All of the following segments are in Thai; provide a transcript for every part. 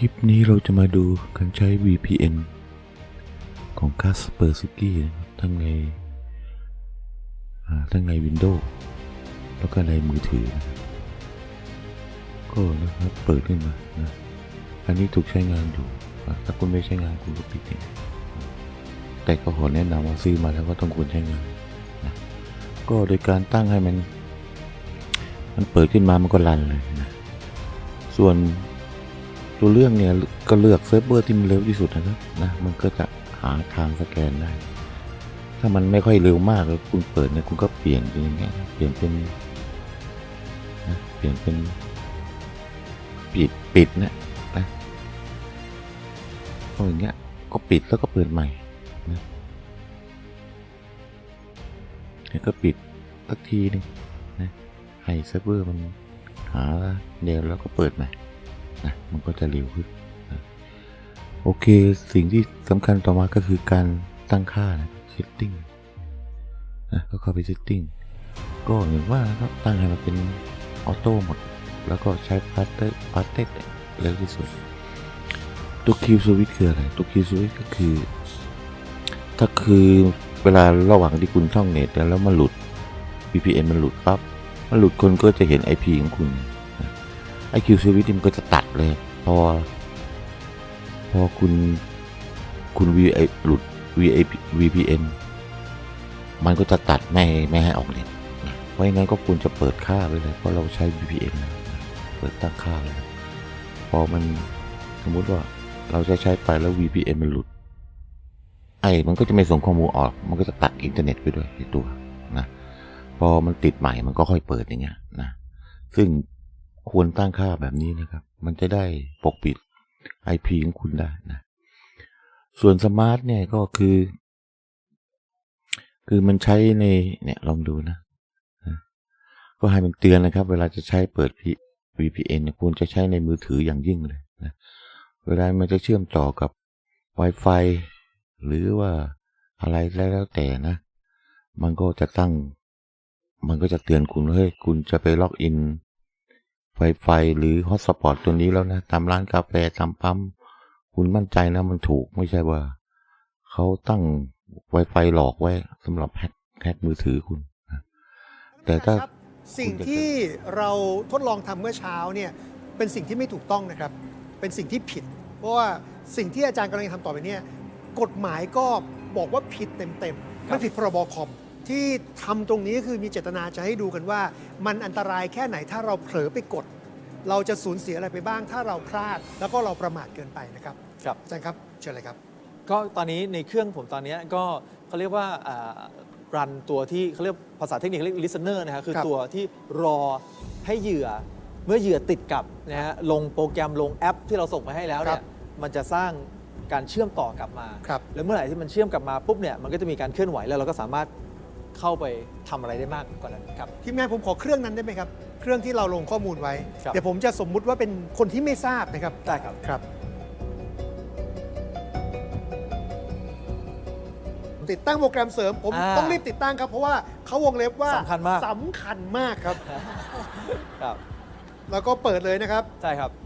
คลิปนี้เราจะมาดูการใช้ VPN ของ Kaspersky นะครับทั้งในทั้งใน Windows แล้วก็ในมือถือนะครับก็นะครับเปิดขึ้นมานะอันนี้ถูกใช้งานอยู่ ถ้าคุณไม่ใช้งานคุณก็ปิดเองแต่ก็ขอแนะนำว่าซื้อมาแล้วก็ต้องควรใช้งานนะก็โดยการตั้งให้มัน มันเปิดขึ้นมามันก็รันเลยนะส่วน ตัวเรื่องเนี่ยก็เลือกเซิร์ฟเวอร์ที่มันเร็วที่สุดนะครับนะมันก็จะหาทางสแกนได้ ถ้ามันไม่ค่อยเร็วมากแล้วคุณเปิดเนี่ยคุณก็เปลี่ยนเป็นอย่างเงี้ยเปลี่ยนเป็นนะเปลี่ยนเป็นปิดปิดนะนะก็อย่างเงี้ยก็ปิดแล้วก็เปิดใหม่นะแล้วก็ปิดสักทีหนึงนะให้เซิร์ฟเวอร์มันหาเดียวแล้วก็เปิดใหม่ นะมันก็จะเร็วขึ้นนะโอเคสิ่งที่สำคัญต่อมาก็คือการตั้งค่านะ setting นะก็เข้าไป setting ก็อย่างว่านะครับตั้งให้มันเป็นออโต้หมด แล้วก็ใช้พาสเตอร์พาสเตอร์เร็วที่สุดตัวคิวสวิตคืออะไรตัวคิวสวิตก็คือ ถ้าคือเวลาระหว่างที่คุณท่องเน็ตแล้วมันหลุด VPN มันหลุดปั๊บมันหลุดคนก็จะเห็น IP ของคุณ ไอคิวสวิตมันก็จะตัดเลย พอ พอคุณคุณ V ไอหลุด VAP VPN มันก็จะตัดไม่ให้ไม่ให้ออกเน็ตนเพราะงั้นก็ควรจะเปิดค่าไว้เลย เพราะเราใช้ VPN นะเปิดตั้งค่าเลย พอมันสมมุติว่าเราจะใช้ไปแล้ว VPN มันหลุด ไอ้มันก็จะไม่ส่งข้อมูลออก มันก็จะตัดอินเทอร์เน็ตไปด้วยในตัวนะ พอมันติดใหม่มันก็ค่อยเปิดอย่างเงี้ยนะ ซึ่ง ควรตั้งค่าแบบนี้นะครับ มันจะได้ปกปิด IP ของคุณได้นะ ส่วนสมาร์ทเนี่ยก็คือ คือมันใช้ในเนี่ยลองดูนะ ก็ให้มันเตือนนะครับ เวลาจะใช้เปิด VPN เนี่ยควรจะใช้ในมือถืออย่างยิ่งเลยนะ เวลามันจะเชื่อมต่อกับ Wi-Fi หรือว่าอะไรแล้วแต่นะ มันก็จะตั้ง มันก็จะเตือนคุณเฮ้ยคุณจะไปล็อกอิน Wi-Fi หรือฮอตสปอตตัวนี้แล้วนะ ตามร้านกาแฟตามปั๊ม คุณมั่นใจนะมันถูกไม่ใช่ว่า เขาตั้ง Wi-Fi หลอกไว้สำหรับแฮกแฮกมือถือคุณนะแต่ถ้าสิ่งที่เราทดลองทำเมื่อเช้าเนี่ยเป็นสิ่งที่ไม่ถูกต้องนะครับ เป็นสิ่งที่ผิด เพราะว่าสิ่งที่อาจารย์กำลังทำต่อไปเนี่ยกฎหมายก็บอกว่าผิดเต็มๆมันผิดพรบคอม ที่ทำตรงนี้คือมีเจตนาจะให้ดูกันว่า มันอันตรายแค่ไหนถ้าเราเผลอไปกด เราจะสูญเสียอะไรไปบ้าง ถ้าเราพลาด แล้วก็เราประมาทเกินไปนะครับครับอาจารย์ครับเชิญเลยครับ ก็ตอนนี้ในเครื่องผมตอนนี้ก็เขาเรียกว่าอ่ารันตัวที่เขาเรียกภาษาเทคนิคเรียก listener นะฮะคือครับตัวที่รอให้เหยื่อเมื่อเหยื่อติดกับนะฮะลงโปรแกรมลงแอปที่เราส่งไปให้แล้วเนี่ยมันจะสร้างการเชื่อมต่อ กลับมาครับแล้วเมื่อไหร่ที่มันเชื่อมกลับมาปุ๊บเนี่ยมันก็จะมีการเคลื่อนไหวแล้วเราก็สามารถ เข้าไปทำอะไรได้มากกว่านั้นครับ ทีมงานผมขอเครื่องนั้นได้ไหมครับ เครื่องที่เราลงข้อมูลไว้ ครับ เดี๋ยวผมจะสมมุติว่าเป็นคนที่ไม่ทราบนะครับ ได้ครับ ครับ ติดตั้งโปรแกรมเสริม ผมอ่าต้องรีบติดตั้งครับ เพราะว่าเขาวงเล็บว่าสำคัญมาก สำคัญมากครับ ครับ แล้วก็เปิดเลยนะครับ ใช่ครับมันก็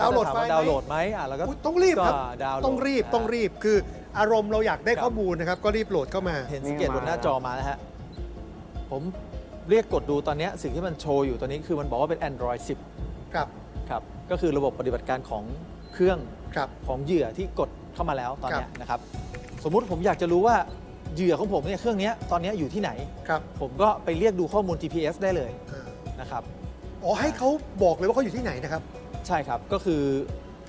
ดาวน์โหลดจะถมไฟล์ไหม ดาวน์โหลดไหมอะแล้วก็อุ๊ยต้องรีบครับ ก็ดาวน์โหลดต้องรีบนะต้องรีบคืออารมณ์เราอยากได้ครับข้อมูลนะครับ ก็รีบโหลดเข้ามา เห็นสเก็ตบนหน้าจอมานะฮะ ผมเรียกกดดูตอนเนี้ยสิ่งที่มันโชว์อยู่ตอนนี้คือมันบอกว่าเป็น Android ครับ10 ครับ ก็คือระบบปฏิบัติการของเครื่องครับ ของเหยื่อที่กดเข้ามาแล้วตอนเนี้ยครับนะครับ สมมุติผมอยากจะรู้ว่าเหยื่อของผมเนี่ยเครื่องเนี้ยตอนเนี้ยอยู่ที่ไหน ครับผมก็ไปเรียกดูข้อมูล GPS ได้เลยอ่านะครับ อ๋อให้เขาบอกเลยว่าเขาอยู่ที่ไหนนะครับ ใช่ครับก็คือ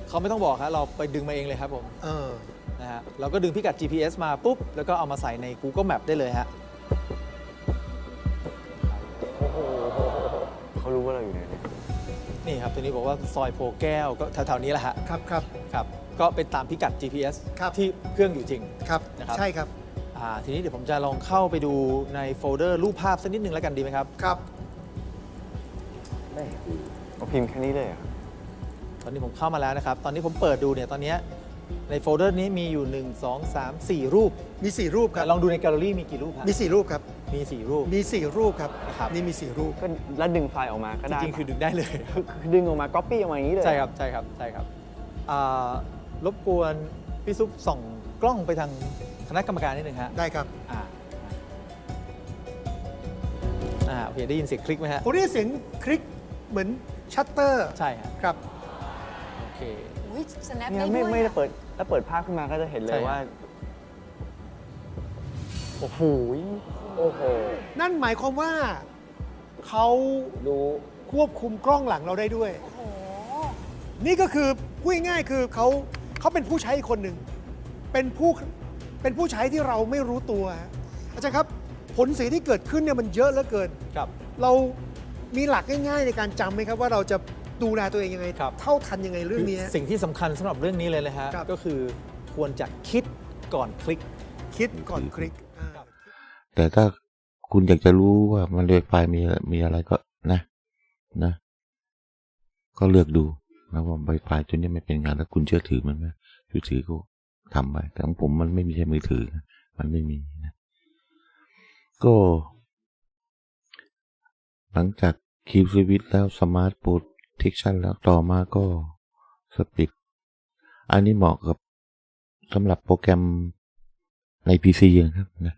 เขาไม่ต้องบอกครับเราไปดึงมาเองเลยครับผมเออ นะฮะเราก็ดึงพิกัด GPS มาปุ๊บ แล้วก็เอามาใส่ใน Google Map ได้เลยฮะเขารู้ว่าเราอยู่ไหนเนี่ยนี่ครับตัวนี้บอกว่าซอยโพแก้วก็แถวๆนี้แหละฮะครับครับ ครับก็เป็นตามพิกัด GPS ครับ ที่เครื่องอยู่จริง ครับ นะครับ ใช่ครับ อ่าทีนี้เดี๋ยวผมจะลองเข้าไปดูในโฟลเดอร์รูปภาพสักนิดหนึ่งแล้วกันดีไหมครับ ครับได้เอาพิมพ์แค่นี้เลยเหรอะต อนนี้ผมเข้ามาแล้วนะครับ ตอนนี้ผมเปิดดูเนี่ยตอนเนี้ยในโฟลเดอร์นี้มีอยู่ 1 2 3 4 รูป มี 4 รูปครับ ลองดูในแกลเลอรี่มีกี่รูปครับ มี 4 รูปครับ มี 4 รูป มี 4 รูปครับนะครับนี่มี 4 รูป ก็แล้วดึงไฟล์ออกมาก็จได้ริงๆคือดึงได้เลยคือคือดึงออกมาก๊อปปี้ออกมาอย่างนี้เลย ใช่ครับ ใช่ครับ ใช่ครับอ่ารบกวนพี่ซุปส่องกล้องไปทางคณะกรรมการนิดหนึ่งฮะ ได้ครับอ่าอ่าโอเคได้ยินเสียงคลิกไหมฮะผมได้ยินเสียงคลิกเหมือนชัตเตอร์ ใช่ฮะครับโอ เค อุ้ยสแนปเนี่ยได้ไม่ด้วยไม่ได้อะเปิดแล้วเปิดภาพขึ้นมาก็จะเห็นเลใช่ยครับ ว่า โอ้โหโอ้โห นั่นหมายความว่าเขาดูควบคุมกล้องหลังเราได้ด้วย โอ้โห นี่ก็คือพูดง่ายๆคือเขาเขาเป็นผู้ใช้อีกคนหนึ่งเป็นผู้เป็นผู้ใช้ที่เราไม่รู้ตัวฮะอาจารย์ครับผลเสียที่เกิดขึ้นเนี่ยมันเยอะเหลือเกิน ครับ เรามีหลักง่ายๆในการจำไหมครับว่าเราจะ ดูแลตัวเองยังไง ครับ เท่าทันยังไงเรื่องนี้ฮะสิ่งที่สำคัญสำหรับเรื่องนี้เลยนะฮะ ครับ ก็คือควรจะคิดก่อนคลิก คิดก่อนคลิกอ่าแต่ถ้าคุณอยากจะรู้ว่ามันไวไฟมีมีอะไรก็นะนะ ก็เลือกดูนะว่าไวไฟตัวนี้ไม่เป็นงานแล้วคุณเชื่อถือมันไหมเชื่อถือก็ทำไปแต่ของผมมันไม่มีใช่มือถือนะมันไม่มีนะก็ หลังจากคิวสวิตแล้วสมาร์ทโปรเทคชันแล้วต่อมาก็สปิดอันนี้เหมาะกับสำหรับโปรแกรมใน PC นะครับนะ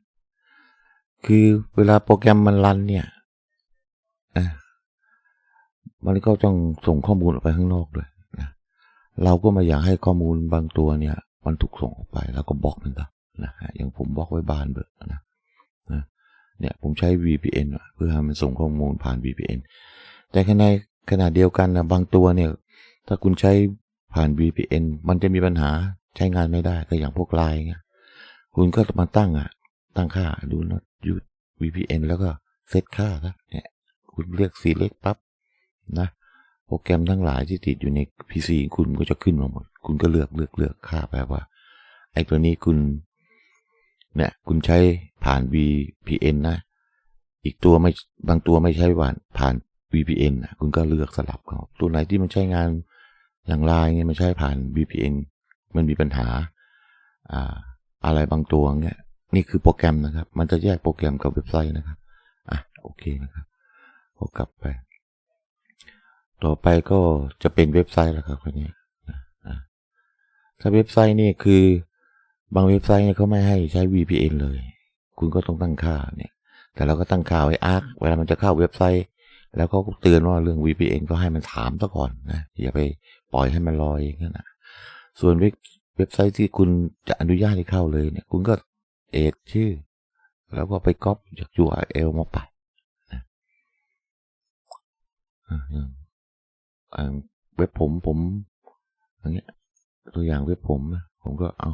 คือเวลาโปรแกรมมันรันเนี่ยมันก็ต้องส่งข้อมูลออกไปข้างนอกด้วยนะเราก็มาอยากให้ข้อมูลบางตัวเนี่ย มันถูกส่งออกไปแล้วก็บล็อกมันซะนะฮะอย่างผมบล็อกไว้บานเบอร์นะนะเนี่ยผมใช้ VPN เพื่อให้มันส่งข้อมูลผ่าน VPN แต่ขณะ ขณะเดียวกันนะบางตัวเนี่ย ถ้าคุณใช้ผ่าน VPN มันจะมีปัญหาใช้งานไม่ได้ก็อย่างพวกไลน์เงี้ยคุณก็มาตั้งอะ ตั้งค่าดูนะยู VPN แล้วก็เซตค่านะเนี่ยคุณเลือก select ปั๊บนะ โปรแกรมทั้งหลายที่ติดอยู่ใน PC คุณก็จะขึ้นมาหมด คุณก็เลือกเลือกเลือกค่าไปว่าไอ้ตัวนี้คุณเนี่ยคุณใช้ผ่าน VPN นะ อีกตัวไม่บางตัวไม่ใช้ผ่านผ่าน VPN นะคุณก็เลือกสลับเขาตัวไหนที่มันใช้งานอย่างไลน์เนี่ยมันใช้ผ่าน VPN มันมีปัญหาอ่าอะไรบางตัวเนี่ยนี่คือโปรแกรมนะครับ มันจะแยกโปรแกรมกับเว็บไซต์นะครับอะโอเคนะครับก็กลับไป ต่อไปก็จะเป็นเว็บไซต์แล้วครับคนนี้นะอะถ้าเว็บไซต์นี่คือบางเว็บไซต์เนี่ยเขาไม่ให้ใช้ VPN เลย คุณก็ต้องตั้งค่าเนี่ย แต่เราก็ตั้งค่าไว้อาร์คเวลามันจะเข้าเว็บไซต์ แล้วก็เตือนว่าเรื่อง VPN ก็ให้มันถามซะก่อนนะอย่าไปปล่อยให้มันลอยอย่างนั้นนะส่วนเว็บไซต์ที่คุณจะอนุญาตให้เข้าเลยเนี่ย คุณก็เอดชื่อ แล้วก็ไปก๊อปจาก URL มาปัดนะเว็บผมผมอย่างเงี้ยตัวอย่างเว็บผมนะผมก็เอา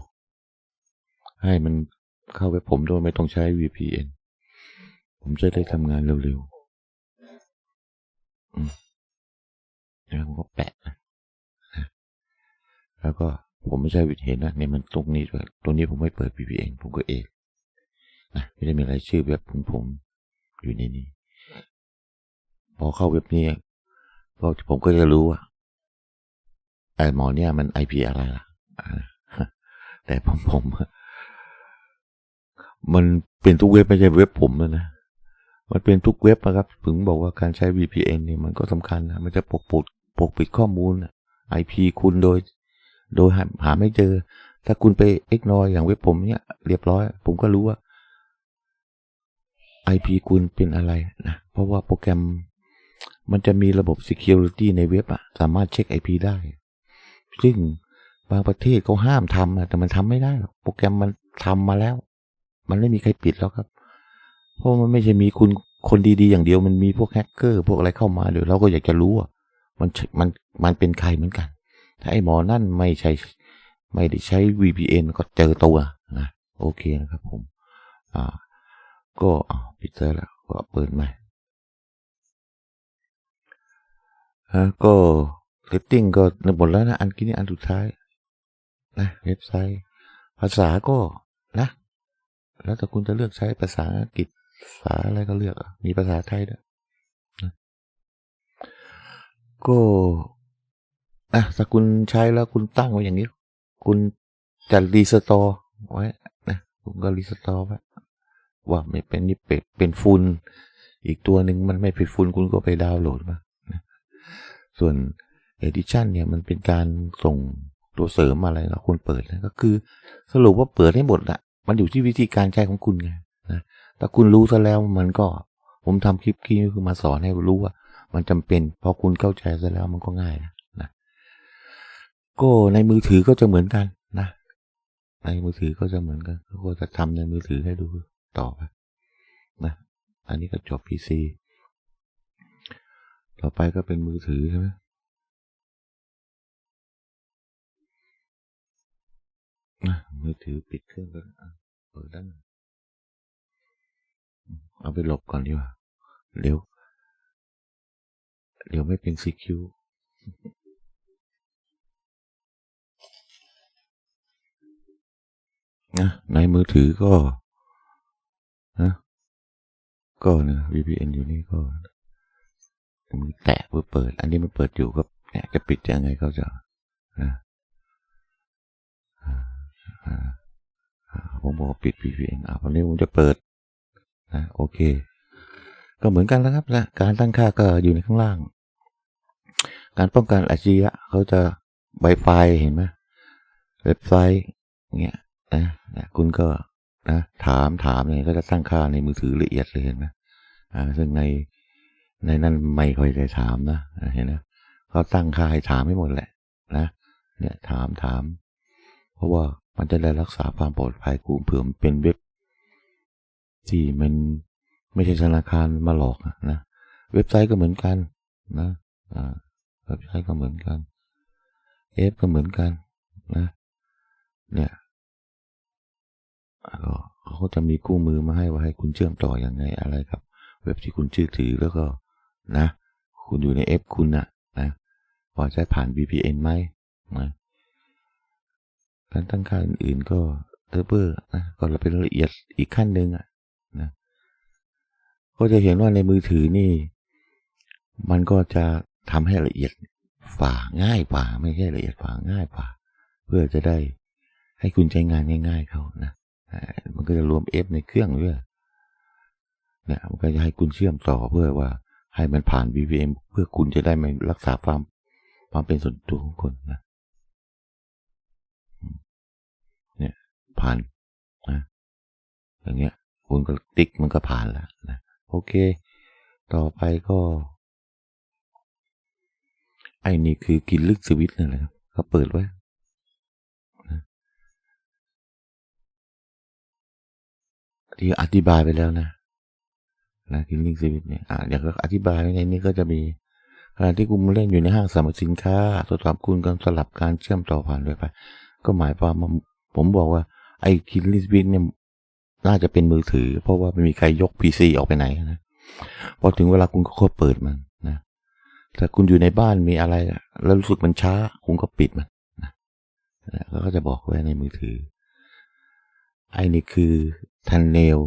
ให้มันเข้าเว็บผมโดยไม่ต้องใช้ VPN ผมจะได้ทำงานเร็วๆ แล้วผมก็แปะนะแล้วก็ผมไม่ใช่วิเห็นนะเนี่ยมันตรงนี้ด้วยตรงนี้ผมไม่เปิด VPN ผมก็เองนะไม่ได้มีอะไรชื่อเว็บของผมอยู่ในนี้ พอเข้าเว็บนี้ก็ผมก็จะรู้ว่าไอ้หมอเนี่ยมัน IP อะไรล่ะแต่ผมผม มันเป็นทุกเว็บไม่ใช่เว็บผมนะนะ มันเป็นทุกเว็บนะครับถึงบอกว่าการใช้ VPN เนี่ยมันก็สำคัญนะ มันจะปกปิดปกปิดข้อมูล IP คุณโดย โดยหาไม่เจอ ถ้าคุณไป ignore อย่างเว็บผมเนี่ยเรียบร้อย ผมก็รู้ว่า IP คุณเป็นอะไรนะ เพราะว่าโปรแกรมมันจะมีระบบ security ในเว็บอะสามารถเช็ค IP ได้ ซึ่งบางประเทศเขาห้ามทำอะแต่มันทำไม่ได้หรอก โปรแกรมมันทำมาแล้ว มันไม่มีใครปิดแล้วครับ เพราะมันไม่ใช่มีคุณคนดีๆอย่างเดียวมันมีพวกแฮกเกอร์พวกอะไรเข้ามาเดี๋ยวเราก็อยากจะรู้ว่ามันมันมันเป็นใครเหมือนกัน ถ้าไอ้หมอนั่นไม่ใช่ไม่ได้ใช้ VPN ก็เจอตัวนะโอเคนะครับผม อ่า ก็ปิดเจอแล้วก็เปิดใหม่ฮะก็เซตติ้งก็หมดแล้วนะ อันกี้นี่อันสุดท้ายนะเว็บไซต์ ภาษาก็นะ แล้วแต่คุณจะเลือกใช้ภาษาอังกฤษ ภาษาอะไรก็เลือกมีภาษาไทยด้วยก็อะถ้าคุณใช้แล้วคุณตั้งไว้อย่างนี้ คุณจะรีสตอร์ไว้นะคุณก็รีสตอร์ไว้ว่าไม่เป็นนี่เป็นเป็นฟุลอีกตัวหนึ่งมันไม่เป็นฟุลคุณก็ไปดาวน์โหลดมานะส่วน Edition เนี่ยมันเป็นการส่งตัวเสริมอะไรเราควรเปิดนะก็คือ สรุปว่าเปิดให้หมดอะมันอยู่ที่วิธีการใช้ของคุณไงนะ ถ้าคุณรู้ซะแล้วมันก็ ผมทำคลิปนี้คือมาสอนให้รู้ว่า มันจำเป็นพอคุณเข้าใจซะแล้วมันก็ง่ายนะนะก็ในมือถือก็จะเหมือนกันนะในมือถือก็จะเหมือนกันก็จะทำในมือถือให้ดูต่อไปนะ อันนี้ก็จบ PC ต่อไปก็เป็นมือถือใช่ไหมมือถือปิดเครื่องก็อะเปิดได้ เอาไปหลบก่อนดีกว่าเร็วเดี๋ยวไม่เป็น CQ นะในมือถือก็นะก็เนี่ย VPN อยู่นี่ก็มือแตะเพื่อเปิด อันนี้มันเปิดอยู่ก็เนี่ยจะปิดยังไงก็จะนะผมบอกปิด VPN อะวันนี้ผมจะเปิด นะโอเค ก็เหมือนกันนะครับนะการตั้งค่าก็อยู่ในข้างล่าง การป้องกันอาชญะเขาจะไวไฟเห็นไหมเว็บไซต์เงี้ยนะนะคุณก็นะถามถามเนี่ยก็จะตั้งค่าในมือถือละเอียดเลยเห็นไหมอ่าซึ่งในในนั้นไม่ค่อยได้ถามนะเห็นไหมเขาตั้งค่าให้ถามให้หมดแหละนะเนี่ยถามถาม เพราะว่ามันจะได้รักษาความปลอดภัยกูเผื่อนเป็นเว็บ ที่มันไม่ใช่ธนาคารมาหลอกนะเว็บไซต์ก็เหมือนกันนะอ่าเว็บไซต์ก็เหมือนกันเอฟก็เหมือนกันนะเนี่ยก็เขาจะมีกู้มือมาให้ว่าให้คุณเชื่อมต่ออยังไงอะไรครับ เว็บที่คุณชื่อถือแล้วก็นะ คุณอยู่ในเอฟคุณนะนะพอใช้ผ่าน VPN ไหมนะการตั้งค่าอื่นๆก็เทอร์เบอร์นะก็เราเป็นละเอียดอีกขั้นหนึ่งอะ ก็จะเห็นว่าในมือถือนี่ มันก็จะทำให้ละเอียดฝ่าง่ายกว่า ไม่ใช่ละเอียดฝ่าง่ายกว่า เพื่อจะได้ให้คุณใช้งานง่าย ๆเขานะมันก็จะรวม F ในเครื่องด้วยเนี่ยมันก็จะให้คุณเชื่อมต่อเพื่อว่าให้มันผ่าน VPN เพื่อคุณจะได้ม่รักษาความความเป็นส่วนตัวของคนนะเนี่ยผ่านนะอย่างเงี้ยคุณก็ติ๊กมันก็ผ่านแล้วนะ โอเค ต่อไปก็ไอ้นี่คือกินลึกสวิตนั่นแหละครับเขาเปิดไว้ที่อธิบายไปแล้วนะนะกินลึกสวิตเนี่ยอ่าอย่างก็อธิบายในนี้ก็จะมีขณะที่คุณเล่นอยู่ในห้างสรรพสินค้าทดสอบคุณกำลังสลับการเชื่อมต่อผ่านไวไฟก็หมายความว่าผมบอกว่าไอ้กินลึกสวิตเนี่ย น่าจะเป็นมือถือ เพราะว่าไม่มีใครยกพีซีออกไปไหนนะพอถึงเวลาคุณก็เปิดมันนะถ้าคุณอยู่ในบ้านมีอะไร แล้วรู้สึกมันช้า คุณก็ปิดมันนะแล้วก็จะบอกไว้ในมือถือ ไอ้นี่คือทันเนล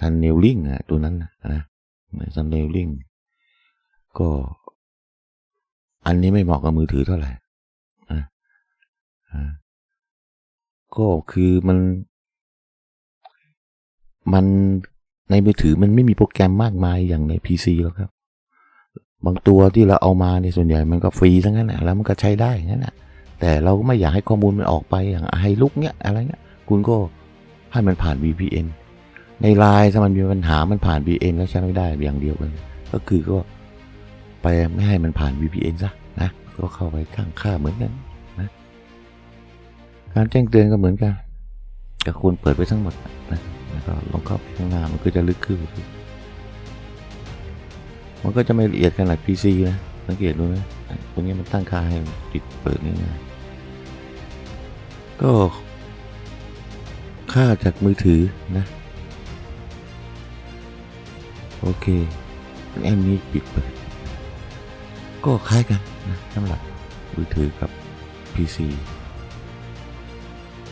ทันเนลลิงอะตัวนั้นนะนะทันเนลลิงก็ อันนี้ไม่เหมาะกับมือถือเท่าไหร่นะอ่าก็คือมัน มันในมือถือมันไม่มีโปรแกรมมากมายอย่างใน PC แล้วครับ บางตัวที่เราเอามาในส่วนใหญ่มันก็ฟรีทั้งนั้นนะแล้วมันก็ใช้ได้งนั้นนะแต่เราก็ไม่อยากให้ข้อมูลมันออกไปอย่างไฮลุกเนี้ยอะไรเงี้ยคุณก็ให้มันผ่าน VPN ในไลน์ถ้ามันมีปัญหามันผ่าน VPN แล้วใช้ไม่ได้อย่างเดียวกันก็คือก็ไปไม่ให้มันผ่าน VPN ซะนะก็เข้าไปตั้งค่าเหมือนกันนะการแจ้งเตือนก็เหมือนกันก็ควรเปิดไปทั้งหมดนะ ก็ลองเข้าไปข้างหน้ามันก็จะลึกขึ้น มันก็จะไม่ละเอียดขนาด PC นะสังเกตดูนะตรงนี้มันตั้งค่าให้ปิดเปิดง่ายๆก็ค่าจากมือถือนะ โอเคแอมนี้ปิดเปิด ก็คล้ายกันนะสำหรับมือถือกับ PC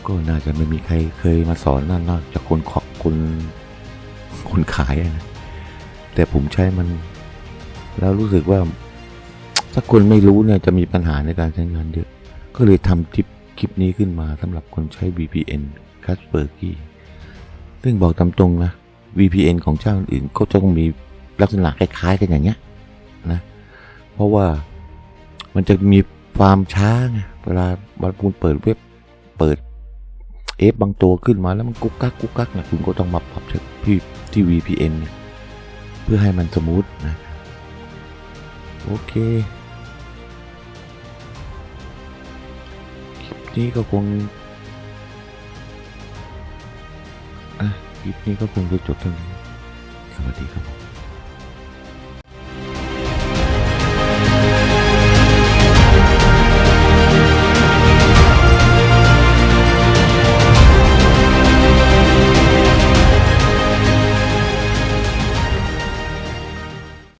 ก็น่าจะไม่มีใครเคยมาสอนนั่นนอกจากคนขอบ คนคนขายนะแต่ผมใช้มัน แล้วรู้สึกว่า ถ้าคนไม่รู้เนี่ยจะมีปัญหาในการใช้งานเยอะ ก็เลยทำคลิปคลิปนี้ขึ้นมาสำหรับคนใช้ VPN c a s p e r k y ซึ่งบอกตามตรงนะ VPN ของเจ้าอื่นก็จะต้องมีลักษณะคล้าย ๆ กันอย่างเงี้ยนะ เพราะว่ามันจะมีความช้าไงเวลาบอลคุณเปิดเว็บเปิด เอฟบางตัวขึ้นมาแล้วมันกุ๊กกักกุ๊กกักนะคุณก็ต้องมาปรับที่ที่ VPN เพื่อให้มันสมูทนะโอเค คลิปนี้ก็คงอะคลิปนี้ก็คงจะจบเท่านี้สวัสดีครับผม